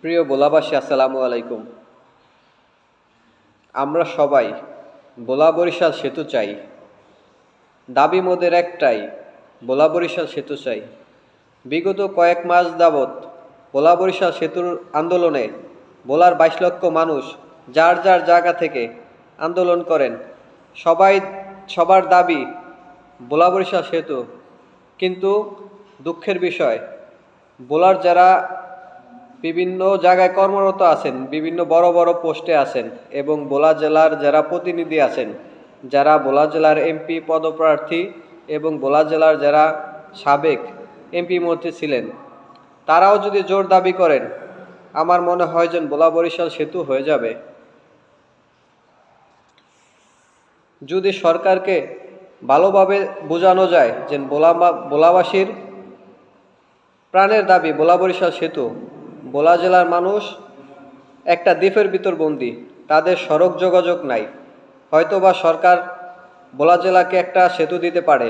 প্রিয় বোলাবাসী, আসসালামু আলাইকুম। আমরা সবাই বোলা বরিশাল সেতু চাই। দাবি মোদের একটাই, বোলা বরিশাল সেতু চাই। বিগত কয়েক মাস যাবৎ বোলা বরিশাল সেতুর আন্দোলনে বোলার বাইশ লক্ষ মানুষ যার যার জায়গা থেকে আন্দোলন করেন। সবাই, সবার দাবি বোলা বরিশাল সেতু। কিন্তু দুঃখের বিষয়, বোলার যারা বিভিন্ন জায়গায় কর্মরত আছেন, বিভিন্ন বড় বড় পোস্টে আছেন এবং বোলা জেলার যারা প্রতিনিধি আছেন, যারা বোলা জেলার এমপি পদপ্রার্থী এবং বোলা জেলার যারা সাবেক এমপি মন্ত্রী ছিলেন, তারাও যদি জোর দাবি করেন, আমার মনে হয় যেন বোলা বরিশাল সেতু হয়ে যাবে। যদি সরকারকে ভালোভাবে বোঝানো যায় যে বোলা বোলাবাসীর প্রাণের দাবি বোলা বরিশাল সেতু বোলা জেলার মানুষ একটা দ্বীপের ভিতর বন্দি। তাদের সড়ক যোগাযোগ নাই। হয়তোবা সরকার ভোলা জেলাকে একটা সেতু দিতে পারে।